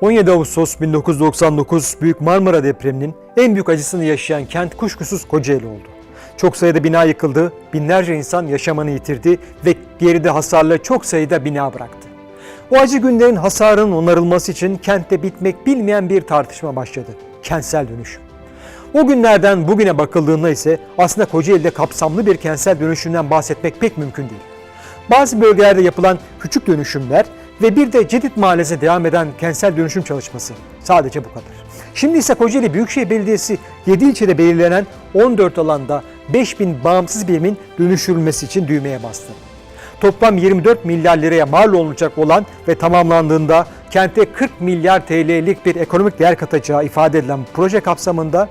17 Ağustos 1999 Büyük Marmara depreminin en büyük acısını yaşayan kent kuşkusuz Kocaeli oldu. Çok sayıda bina yıkıldı, binlerce insan yaşamını yitirdi ve geride hasarlı çok sayıda bina bıraktı. O acı günlerin hasarının onarılması için kentte bitmek bilmeyen bir tartışma başladı. Kentsel dönüşüm. O günlerden bugüne bakıldığında ise aslında Kocaeli'de kapsamlı bir kentsel dönüşümden bahsetmek pek mümkün değil. Bazı bölgelerde yapılan küçük dönüşümler ve bir de Cedit Mahallesi'ne devam eden kentsel dönüşüm çalışması. Sadece bu kadar. Şimdi ise Kocaeli Büyükşehir Belediyesi 7 ilçede belirlenen 14 alanda 5000 bağımsız birimin dönüştürülmesi için düğmeye bastı. Toplam 24 milyar liraya mal olacak olan ve tamamlandığında kente 40 milyar TL'lik bir ekonomik değer katacağı ifade edilen proje kapsamında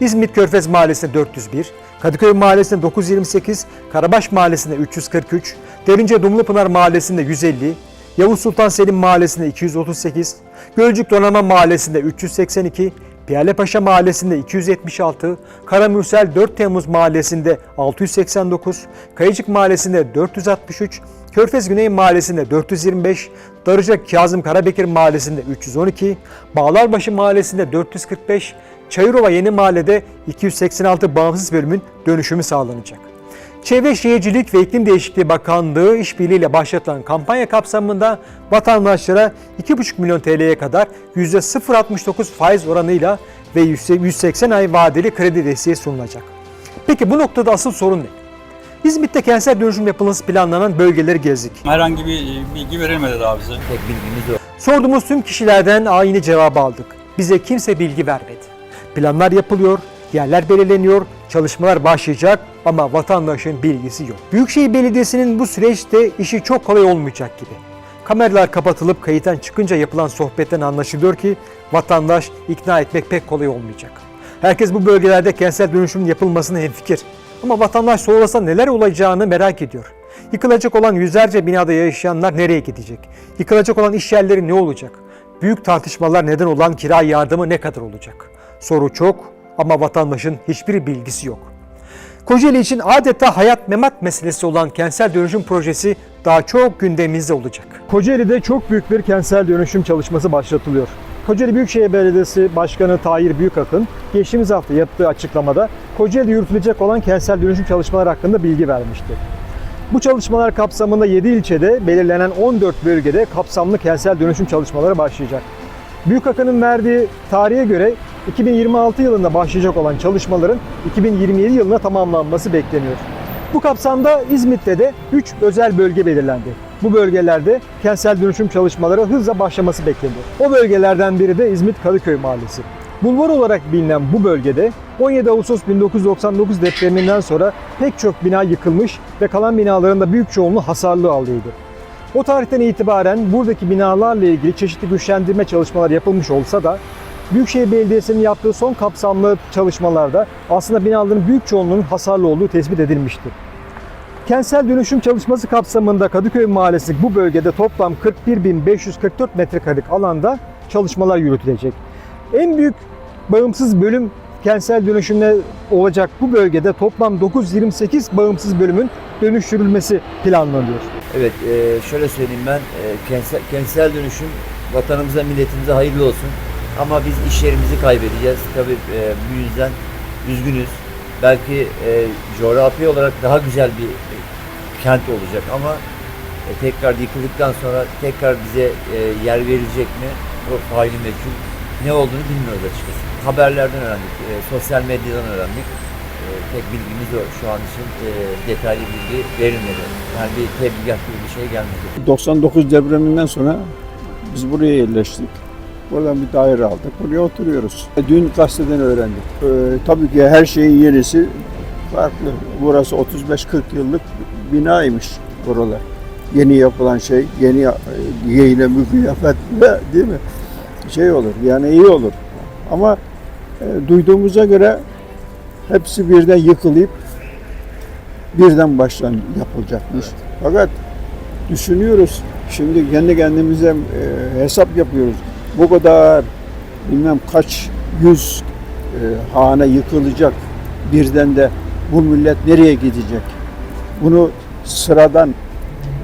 İzmit Körfez Mahallesi'nde 401, Kadıköy Mahallesi'nde 928, Karabaş Mahallesi'nde 343, Derince Dumlupınar Mahallesi'nde 150, Yavuz Sultan Selim Mahallesi'nde 238, Gölcük Donanma Mahallesi'nde 382, Piyalepaşa Mahallesi'nde 276, Karamürsel 4 Temmuz Mahallesi'nde 689, Kayıcık Mahallesi'nde 463, Körfez Güney Mahallesi'nde 425, Darıca Kazım Karabekir Mahallesi'nde 312, Bağlarbaşı Mahallesi'nde 445, Çayırova Yeni Mahalle'de 286 bağımsız bölümün dönüşümü sağlanacak. Çevre Şehircilik ve İklim Değişikliği Bakanlığı işbirliğiyle başlatılan kampanya kapsamında vatandaşlara 2,5 milyon TL'ye kadar %0.69 faiz oranıyla ve 180 ay vadeli kredi desteği sunulacak. Peki bu noktada asıl sorun ne? İzmit'te kentsel dönüşüm yapılması planlanan bölgeleri gezdik. Herhangi bir bilgi verilmedi daha bize. Pek bilgimiz yok. Sorduğumuz tüm kişilerden aynı cevabı aldık. Bize kimse bilgi vermedi. Planlar yapılıyor, yerler belirleniyor, çalışmalar başlayacak ama vatandaşın bilgisi yok. Büyükşehir Belediyesi'nin bu süreçte işi çok kolay olmayacak gibi. Kameralar kapatılıp kayıttan çıkınca yapılan sohbetten anlaşılıyor ki vatandaş ikna etmek pek kolay olmayacak. Herkes bu bölgelerde kentsel dönüşümün yapılmasına hemfikir. Ama vatandaş sonrasında neler olacağını merak ediyor. Yıkılacak olan yüzlerce binada yaşayanlar nereye gidecek? Yıkılacak olan iş yerleri ne olacak? Büyük tartışmalar neden olan kira yardımı ne kadar olacak? Soru çok ama vatandaşın hiçbir bilgisi yok. Kocaeli için adeta hayat memat meselesi olan kentsel dönüşüm projesi daha çok gündemimizde olacak. Kocaeli'de çok büyük bir kentsel dönüşüm çalışması başlatılıyor. Kocaeli Büyükşehir Belediyesi Başkanı Tahir Büyükakın geçtiğimiz hafta yaptığı açıklamada Kocaeli'de yürütülecek olan kentsel dönüşüm çalışmaları hakkında bilgi vermişti. Bu çalışmalar kapsamında 7 ilçede belirlenen 14 bölgede kapsamlı kentsel dönüşüm çalışmaları başlayacak. Büyükakın'ın verdiği tarihe göre 2026 yılında başlayacak olan çalışmaların 2027 yılına tamamlanması bekleniyor. Bu kapsamda İzmit'te de 3 özel bölge belirlendi. Bu bölgelerde kentsel dönüşüm çalışmaları hızla başlaması bekleniyor. O bölgelerden biri de İzmit Kadıköy Mahallesi. Bulvar olarak bilinen bu bölgede 17 Ağustos 1999 depreminden sonra pek çok bina yıkılmış ve kalan binaların da büyük çoğunluğu hasarlı aldıydı. O tarihten itibaren buradaki binalarla ilgili çeşitli güçlendirme çalışmalar yapılmış olsa da Büyükşehir Belediyesi'nin yaptığı son kapsamlı çalışmalarda aslında binaların büyük çoğunluğunun hasarlı olduğu tespit edilmiştir. Kentsel dönüşüm çalışması kapsamında Kadıköy Mahallesi bu bölgede toplam 41.544 metrekarelik alanda çalışmalar yürütülecek. En büyük bağımsız bölüm kentsel dönüşümle olacak bu bölgede toplam 928 bağımsız bölümün dönüştürülmesi planlanıyor. Evet e, şöyle söyleyeyim ben e, kentsel, kentsel dönüşüm vatanımıza milletimize hayırlı olsun. Ama biz iş yerimizi kaybedeceğiz. Tabii e, bu yüzden üzgünüz. Belki e, coğrafi olarak daha güzel bir e, kent olacak ama e, tekrar yıkıldıktan sonra tekrar bize e, yer verilecek mi? O faili meçhul. Ne olduğunu bilmiyoruz açıkçası. Haberlerden öğrendik, e, sosyal medyadan öğrendik. E, pek bilgimiz yok şu an için e, detaylı bilgi verilmedi. Yani bir tebligat gibi bir şey gelmedi. 99 depreminden sonra biz buraya yerleştik. Buradan bir daire aldık. Buraya oturuyoruz. Dün gazeteden öğrendik. Ee, tabii ki her şeyin yenisi farklı. Burası 35-40 yıllık binaymış buralar. Yeni yapılan şey, yeni yine mükafetle değil mi? Şey olur, yani iyi olur. Ama e, duyduğumuza göre hepsi birden yıkılayıp birden baştan yapılacakmış. Fakat düşünüyoruz. Şimdi kendi kendimize e, hesap yapıyoruz. Bu kadar bilmem kaç yüz e, hane yıkılacak. Birden de bu millet nereye gidecek? Bunu sıradan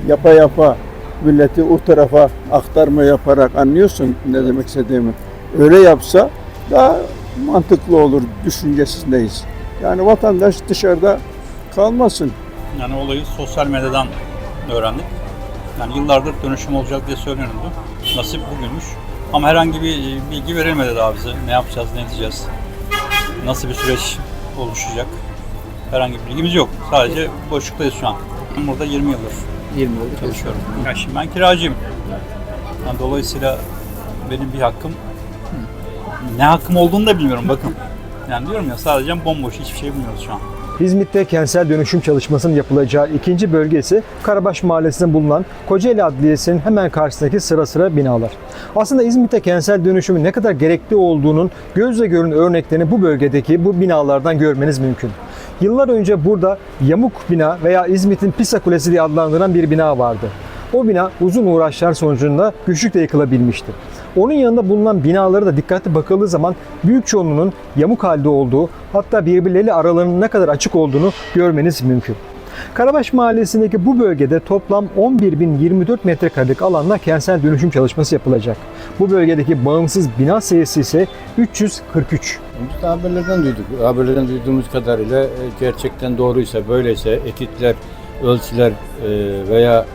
yapa yapa milleti o tarafa aktarma yaparak anlıyorsun ne demek istediğimi. Öyle yapsa daha mantıklı olur düşüncesindeyiz. Yani vatandaş dışarıda kalmasın. Yani olayı sosyal medyadan öğrendik. Yani yıllardır dönüşüm olacak diye söyleniyordu. Nasip bugünmüş. Ama herhangi bir e, bilgi verilmedi daha bize. Ne yapacağız, ne edeceğiz? Nasıl bir süreç oluşacak? Herhangi bir bilgimiz yok. Sadece boşluktayız şu an. Burada 20 yıldır 20 yıldır çalışıyorum. Yani şimdi ben kiracıyım. Yani dolayısıyla benim bir hakkım ne hakkım olduğunu da bilmiyorum bakın. Yani diyorum ya sadece bomboş hiçbir şey bilmiyoruz şu an. İzmit'te kentsel dönüşüm çalışmasının yapılacağı ikinci bölge ise Karabaş Mahallesi'nde bulunan Kocaeli Adliyesi'nin hemen karşısındaki sıra sıra binalar. Aslında İzmit'te kentsel dönüşümün ne kadar gerekli olduğunun gözle görün örneklerini bu bölgedeki bu binalardan görmeniz mümkün. Yıllar önce burada Yamuk bina veya İzmit'in Pisa Kulesi diye adlandırılan bir bina vardı. O bina uzun uğraşlar sonucunda güçlükle yıkılabilmişti. Onun yanında bulunan binalara da dikkatli bakıldığı zaman büyük çoğunluğunun yamuk halde olduğu hatta birbirleriyle aralarının ne kadar açık olduğunu görmeniz mümkün. Karabaş Mahallesi'ndeki bu bölgede toplam 11.024 metrekarelik alanla kentsel dönüşüm çalışması yapılacak. Bu bölgedeki bağımsız bina sayısı ise 343. Biz de haberlerden duyduk. Haberlerden duyduğumuz kadarıyla e, gerçekten doğruysa, böyleyse etitler, ölçüler e, veya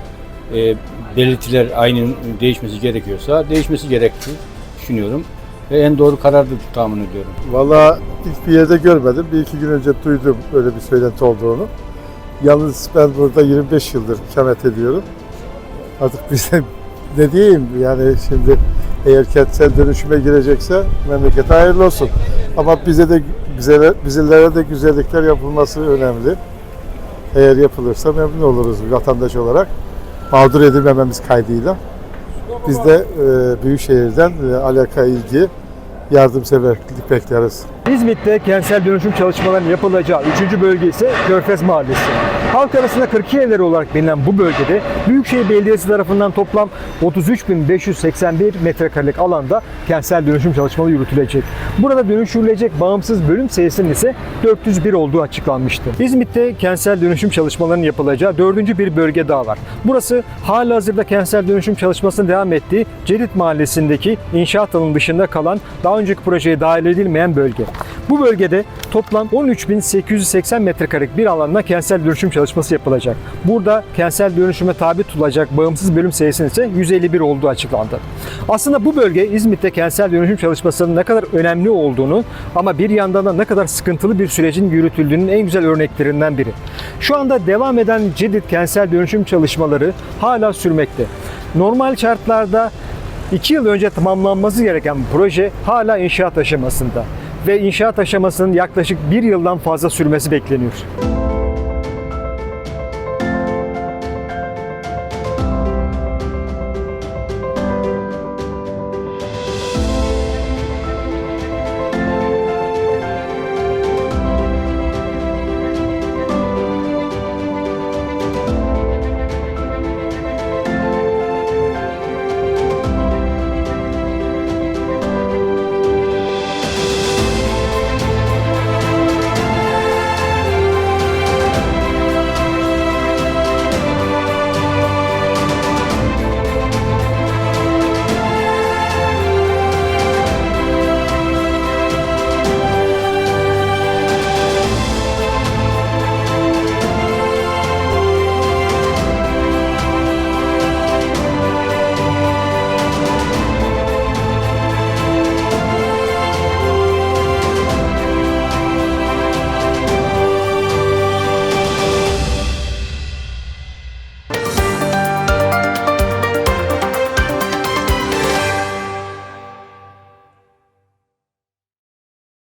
e, belirtiler aynı değişmesi gerekiyorsa değişmesi gerektiği düşünüyorum. Ve en doğru karardır tahmin ediyorum. Valla hiçbir yerde görmedim. Bir iki gün önce duydum böyle bir söylenti olduğunu. Yalnız ben burada 25 yıldır ikamet ediyorum. Artık bize ne diyeyim yani şimdi eğer kentsel dönüşüme girecekse memlekete hayırlı olsun. Ama bize de bize, bizlere de güzellikler yapılması önemli. Eğer yapılırsa memnun oluruz vatandaş olarak. Mağdur edilmememiz kaydıyla. Biz de e, Büyükşehir'den e, alaka, ilgi, yardımseverlik bekleriz. İzmit'te kentsel dönüşüm çalışmalarının yapılacağı 3. bölge ise Körfez Mahallesi. Halk arasında 42 evleri olarak bilinen bu bölgede Büyükşehir Belediyesi tarafından toplam 33.581 metrekarelik alanda kentsel dönüşüm çalışmaları yürütülecek. Burada dönüştürülecek bağımsız bölüm sayısının ise 401 olduğu açıklanmıştı. İzmit'te kentsel dönüşüm çalışmalarının yapılacağı dördüncü bir bölge daha var. Burası halihazırda kentsel dönüşüm çalışmasının devam ettiği Cedit Mahallesi'ndeki inşaat alanının dışında kalan daha önceki projeye dahil edilmeyen bölge. Bu bölgede toplam 13.880 metrekarelik bir alanla kentsel dönüşüm çalışması yapılacak. Burada kentsel dönüşüme tabi tutulacak bağımsız bölüm sayısının ise 151 olduğu açıklandı. Aslında bu bölge İzmit'te kentsel dönüşüm çalışmasının ne kadar önemli olduğunu ama bir yandan da ne kadar sıkıntılı bir sürecin yürütüldüğünün en güzel örneklerinden biri. Şu anda devam eden Cedit kentsel dönüşüm çalışmaları hala sürmekte. Normal şartlarda 2 yıl önce tamamlanması gereken proje hala inşaat aşamasında ve inşaat aşamasının yaklaşık bir yıldan fazla sürmesi bekleniyor.